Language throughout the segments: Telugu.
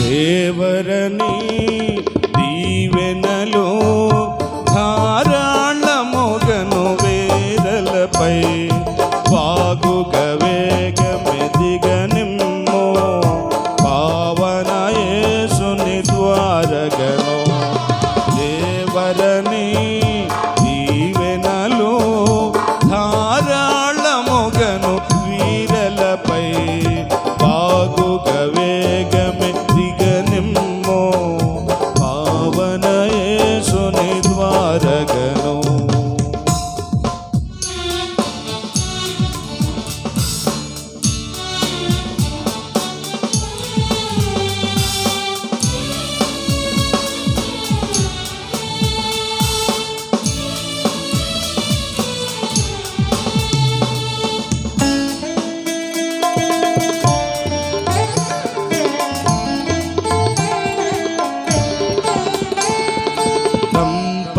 దేవరని దీవెనలు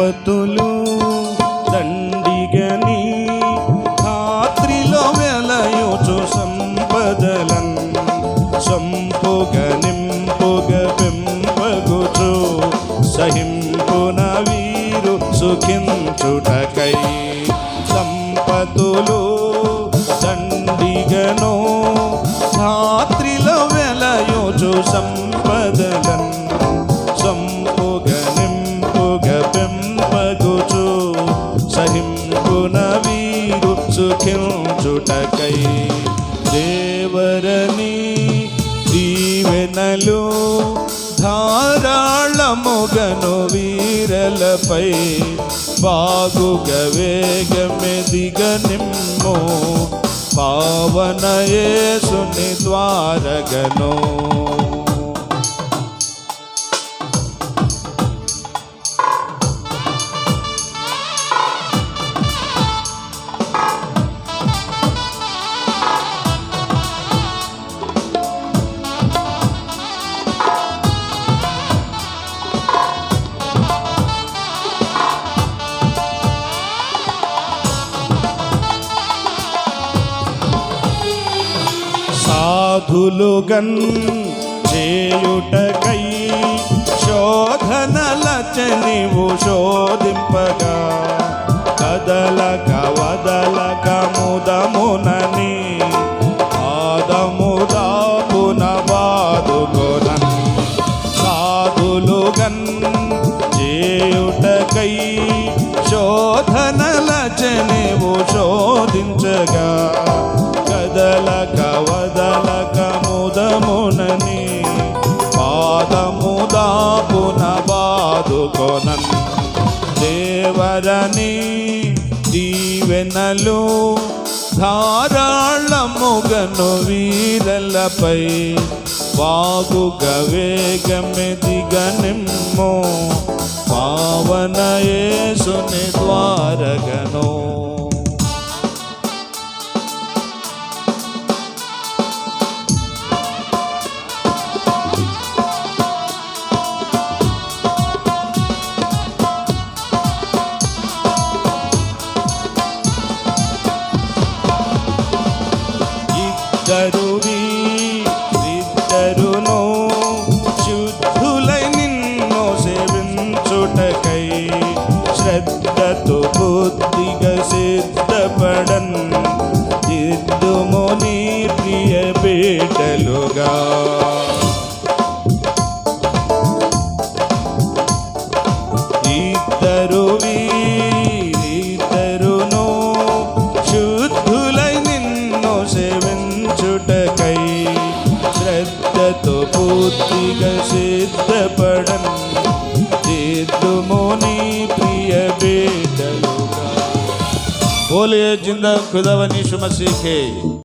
విపత్తులు దండిగని రాత్రిలో వెలయోచు సంపదలన్ సంపుగ నింపుగ పెంపగుచు సహింపున వీరు సుఖించుటకై సంపతులు దండిగను రాత్రిలో వెలయోచు సంపదలన్ దేవరని దీవెనలు ధారాళముగను వీరలపై బాగుగ వేగమెదిగ నిమ్ము పావన యేసుని ద్వారగను. సాధులుగన్ చేయుటకై శోధనల శోధింపగా. కదలక వదలక ముదమునని ఆదముదాపున బాదుకొనన్. సాధులుగన్ చేయుటకై శోధనల శోధించగా. కదలక వదలక ముదమునని పాదముదాపున బాదుకొనన్. దేవరని దీవెనలు ధారాళముగను వీరలపై వాగుగ వేగమెదిగ నిమ్ము ద్వారగ యేసుని ఇద్దరును శుద్ధులై నిన్ను సేవించుటకై శ్రద్ధతో బుద్ధిగా సిద్ధపడన్. ఇద్దుము నీ ప్రియ బిడ్డలుగా బిడ్డలుగా బోలియే జిందా ఖుదావని మసీహే